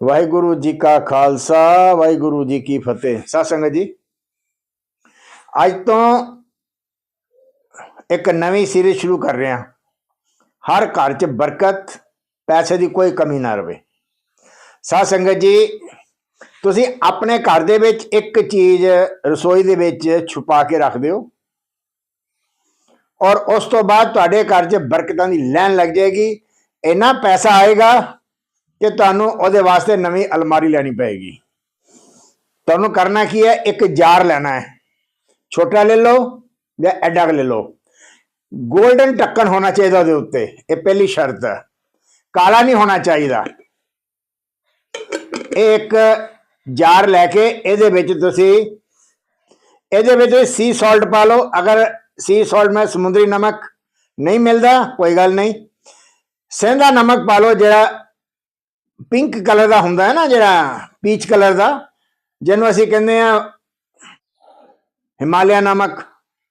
ਵਾਹਿਗੁਰੂ ਜੀ ਕਾ ਖਾਲਸਾ, ਵਾਹਿਗੁਰੂ ਜੀ ਕੀ ਫਤਿਹ। ਸਾਧ ਸੰਗਤ ਜੀ, ਅੱਜ ਤੋਂ ਇੱਕ ਨਵੀਂ ਸੀਰੀਜ਼ ਸ਼ੁਰੂ ਕਰ ਰਹੇ ਹਾਂ। ਹਰ ਘਰ 'ਚ ਬਰਕਤ, ਪੈਸੇ ਦੀ ਕੋਈ ਕਮੀ ਨਾ ਰਵੇ। ਸਾਧ ਸੰਗਤ ਜੀ, ਤੁਸੀਂ ਆਪਣੇ ਘਰ ਦੇ ਵਿੱਚ ਇੱਕ ਚੀਜ਼ ਰਸੋਈ ਦੇ ਵਿੱਚ ਛੁਪਾ ਕੇ ਰੱਖ ਦਿਓ। ਔਰ ਉਸ ਤੋਂ ਬਾਅਦ ਤੁਹਾਡੇ ਘਰ 'ਚ ਬਰਕਤਾਂ ਦੀ ਲੈਣ ਲੱਗ ਜਾਏਗੀ। ਇੰਨਾ ਪੈਸਾ ਆਏਗਾ ਕਿ ਤੁਹਾਨੂੰ ਉਹਦੇ ਵਾਸਤੇ ਨਵੀਂ ਅਲਮਾਰੀ ਲੈਣੀ ਪਏਗੀ। ਤੁਹਾਨੂੰ ਕਰਨਾ ਕੀ ਹੈ? ਇੱਕ ਜਾਰ ਲੈਣਾ ਹੈ। ਛੋਟਾ ਲੈ ਲਓ ਜਾਂ ਐਡਾ ਲੈ ਲਓ। 골ਡਨ ਟੱਕਣ ਹੋਣਾ ਚਾਹੀਦਾ ਉਹਦੇ ਉੱਤੇ। ਇਹ ਪਹਿਲੀ ਸ਼ਰਤ ਹੈ। ਕਾਲਾ ਨਹੀਂ ਹੋਣਾ ਚਾਹੀਦਾ। ਇਹ ਇੱਕ ਜਾਰ ਲੈ ਕੇ ਇਹਦੇ ਵਿੱਚ ਤੁਸੀਂ ਇਹਦੇ ਵਿੱਚ ਸੀ ਸਾਲਟ ਪਾ ਲਓ। ਅਗਰ ਸੀ ਸਾਲਟ ਮੈਂ ਸਮੁੰਦਰੀ ਨਮਕ ਨਹੀਂ ਮਿਲਦਾ, ਕੋਈ ਗੱਲ ਨਹੀਂ। ਸੇਂਦਾ ਨਮਕ ਪਾ ਲਓ ਜਿਹੜਾ ਪਿੰਕ ਕਲਰ ਦਾ ਹੁੰਦਾ ਹੈ ਨਾ ਜਿਹੜਾ ਪੀਚ ਕਲਰ ਦਾ, ਜਿਹਨੂੰ ਅਸੀਂ ਕਹਿੰਦੇ ਆ ਹਿਮਾਲਿਆ ਨਮਕ,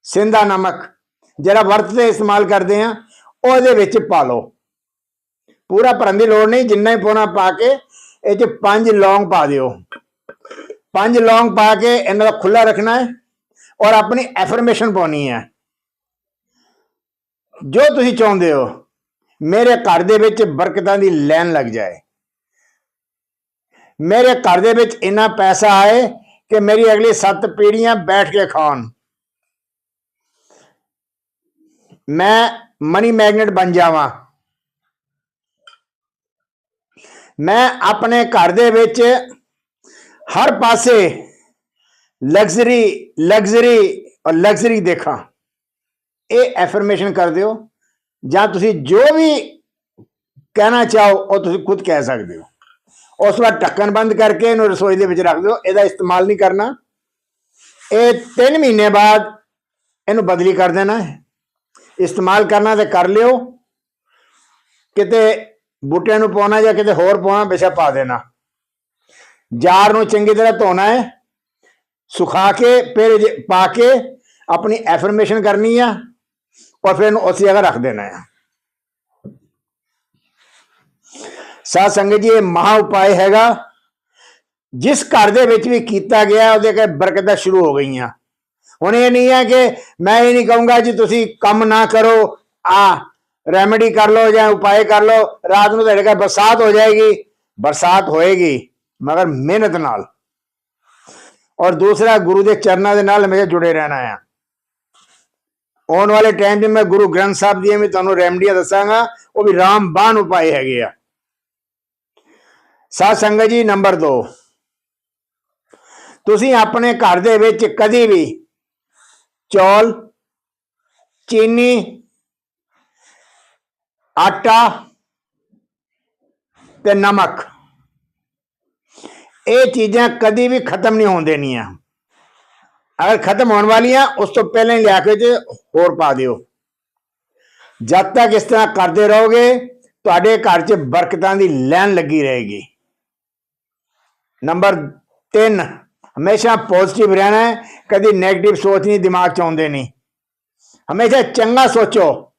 ਸਿੰਧਾ ਨਮਕ, ਜਿਹੜਾ ਵਰਤ ਤੇ ਇਸਤੇਮਾਲ ਕਰਦੇ ਆ ਉਹਦੇ ਵਿੱਚ ਪਾ ਲਓ। ਪੂਰਾ ਭਰਨ ਦੀ ਲੋੜ ਨਹੀਂ, ਜਿੰਨਾ ਹੀ ਪਾਉਣਾ ਪਾ ਕੇ ਇਹ ਚ ਪੰਜ ਲੌਂਗ ਪਾ ਦਿਓ। ਪੰਜ ਲੌਂਗ ਪਾ ਕੇ ਇਹਨਾਂ ਦਾ ਖੁੱਲਾ ਰੱਖਣਾ ਹੈ ਔਰ ਆਪਣੀ ਐਫਰਮੇਸ਼ਨ ਪਾਉਣੀ ਹੈ। ਜੋ ਤੁਸੀਂ ਚਾਹੁੰਦੇ ਹੋ, ਮੇਰੇ ਘਰ ਦੇ ਵਿੱਚ ਬਰਕਤਾਂ ਦੀ ਲੈਣ ਲੱਗ ਜਾਏ। ਮੇਰੇ ਘਰ ਦੇ ਵਿੱਚ ਇੰਨਾ ਪੈਸਾ ਆਏ ਕਿ ਮੇਰੀ ਅਗਲੀ ਸੱਤ ਪੀੜ੍ਹੀਆਂ ਬੈਠ ਕੇ ਖਾਣ ਮੈਂ ਮਨੀ ਮੈਗਨੇਟ ਬਣ ਜਾਵਾਂ ਮੈਂ ਆਪਣੇ ਘਰ ਦੇ ਵਿੱਚ ਹਰ ਪਾਸੇ ਲਗਜ਼ਰੀ ਲਗਜ਼ਰੀ ਔਰ ਲਗਜ਼ਰੀ ਦੇਖਾਂ ਇਹ ਐਫਰਮੇਸ਼ਨ ਕਰ ਦਿਓ ਜਾਂ ਤੁਸੀਂ ਜੋ ਵੀ ਕਹਿਣਾ ਚਾਹੋ ਉਹ ਤੁਸੀਂ ਖੁਦ ਕਹਿ ਸਕਦੇ ਹੋ ਉਸ ਤੋਂ ਬਾਅਦ ਢੱਕਣ ਬੰਦ ਕਰਕੇ ਇਹਨੂੰ ਰਸੋਈ ਦੇ ਵਿੱਚ ਰੱਖ ਦਿਓ, ਇਹਦਾ ਇਸਤੇਮਾਲ ਨਹੀਂ ਕਰਨਾ। ਇਹ 3 ਮਹੀਨੇ ਬਾਅਦ ਇਹਨੂੰ ਬਦਲੀ ਕਰ ਦੇਣਾ ਹੈ। ਇਸਤੇਮਾਲ ਕਰਨਾ ਤੇ ਕਰ ਲਿਓ। ਕਿਤੇ ਬੂਟਿਆਂ ਨੂੰ ਪਾਉਣਾ ਜਾਂ ਕਿਤੇ ਹੋਰ ਪਾਉਣਾ, ਬੇਸ਼ੱਕ ਪਾ ਦੇਣਾ। ਜਾਰ ਨੂੰ ਚੰਗੀ ਤਰ੍ਹਾਂ ਧੋਣਾ ਹੈ। ਸੁਖਾ ਕੇ, ਫਿਰ ਜੇ- ਪਾ ਕੇ ਆਪਣੀ ਐਫਰਮੇਸ਼ਨ ਕਰਨੀ ਆ, ਔਰ ਫਿਰ ਇਹਨੂੰ ਉਸੇ ਜਗ੍ਹਾ ਰੱਖ ਦੇਣਾ ਹੈ। ਸਾਧ ਸੰਗਤ ਜੀ, ਇਹ ਮਹਾ ਉਪਾਅ ਹੈਗਾ। ਜਿਸ ਘਰ ਦੇ ਵਿੱਚ ਵੀ ਕੀਤਾ ਗਿਆ, ਉਹਦੇ ਕੇ ਬਰਕਤਾਂ ਸ਼ੁਰੂ ਹੋ ਗਈਆਂ। ਹੁਣ ਇਹ ਨਹੀਂ ਹੈ ਕਿ ਮੈਂ ਇਹ ਨਹੀਂ ਕਹੂੰਗਾ ਜੀ, ਤੁਸੀਂ ਕੰਮ ਨਾ ਕਰੋ, ਆ ਰੈਮੇਡੀ ਕਰ ਲਓ ਜਾਂ ਉਪਾਅ ਕਰ ਲਓ, ਰਾਤ ਨੂੰ ਤੁਹਾਡੇ ਘਰ ਬਰਸਾਤ ਹੋ ਜਾਏਗੀ, ਬਰਸਾਤ ਹੋਏਗੀ, ਮਗਰ ਮਿਹਨਤ ਨਾਲ। ਔਰ ਦੂਸਰਾ, ਗੁਰੂ ਦੇ ਚਰਨਾਂ ਦੇ ਨਾਲ ਹਮੇਸ਼ਾ ਜੁੜੇ ਰਹਿਣਾ ਆ। ਆਉਣ ਵਾਲੇ ਟਾਈਮ 'ਚ ਮੈਂ ਗੁਰੂ ਗ੍ਰੰਥ ਸਾਹਿਬ ਦੀਆਂ ਵੀ ਤੁਹਾਨੂੰ ਰੈਮਡੀਆਂ ਦੱਸਾਂਗਾ, ਉਹ ਵੀ ਰਾਮਬਾਨ ਉਪਾਅ ਹੈਗੇ ਆ। ਸਾਧ ਸੰਗਤ ਜੀ, ਨੰਬਰ 2 ਤੁਸੀਂ ਆਪਣੇ ਘਰ ਦੇ ਵਿੱਚ ਕਦੀ ਵੀ ਚੌਲ, ਚੀਨੀ, ਆਟਾ ਤੇ ਨਮਕ, ਇਹ ਚੀਜ਼ਾਂ ਕਦੀ ਵੀ ਖਤਮ ਨਹੀਂ ਹੋਣ ਦੇਣੀਆਂ। ਅਗਰ ਖਤਮ ਹੋਣ ਵਾਲੀਆਂ, ਉਸ ਤੋਂ ਪਹਿਲਾਂ ਹੀ ਲਿਆ ਕੇ ਤੇ ਹੋਰ ਪਾ ਦਿਓ। ਜਦ ਤੱਕ ਇਸ ਤਰ੍ਹਾਂ ਕਰਦੇ ਰਹੋਗੇ, ਤੁਹਾਡੇ ਘਰ 'ਚ ਬਰਕਤਾਂ ਦੀ ਲੈਣ ਲੱਗੀ ਰਹੇਗੀ। ਨੰਬਰ 3 ਹਮੇਸ਼ਾ ਪੋਜ਼ਿਟਿਵ ਰਹਿਣਾ ਹੈ, ਕਦੀ 네ਗੇਟਿਵ ਸੋਚ ਨਹੀਂ ਦਿਮਾਗ 'ਚ ਆਉਂਦੇ ਨਹੀਂ। ਹਮੇਸ਼ਾ ਚੰਗਾ ਸੋਚੋ।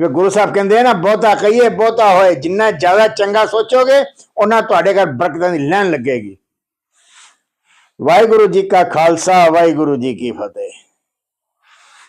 ਵੀ ਗੁਰੂ ਸਾਹਿਬ ਕਹਿੰਦੇ ਆ ਨਾ, ਬਹੁਤਾ ਕਹੀਏ, ਬਹੁਤਾ ਹੋਏ, ਜਿੰਨਾ ਜ਼ਿਆਦਾ ਚੰਗਾ ਸੋਚੋਗੇ, ਉਹਨਾਂ ਤੁਹਾਡੇ ਘਰ ਬਰਕਤਾਂ ਦੀ ਲੈਣ ਲੱਗੇਗੀ। ਵਾਹਿਗੁਰੂ ਜੀ ਕਾ ਖਾਲਸਾ, ਵਾਹਿਗੁਰੂ ਜੀ ਕੀ ਫਤਿਹ।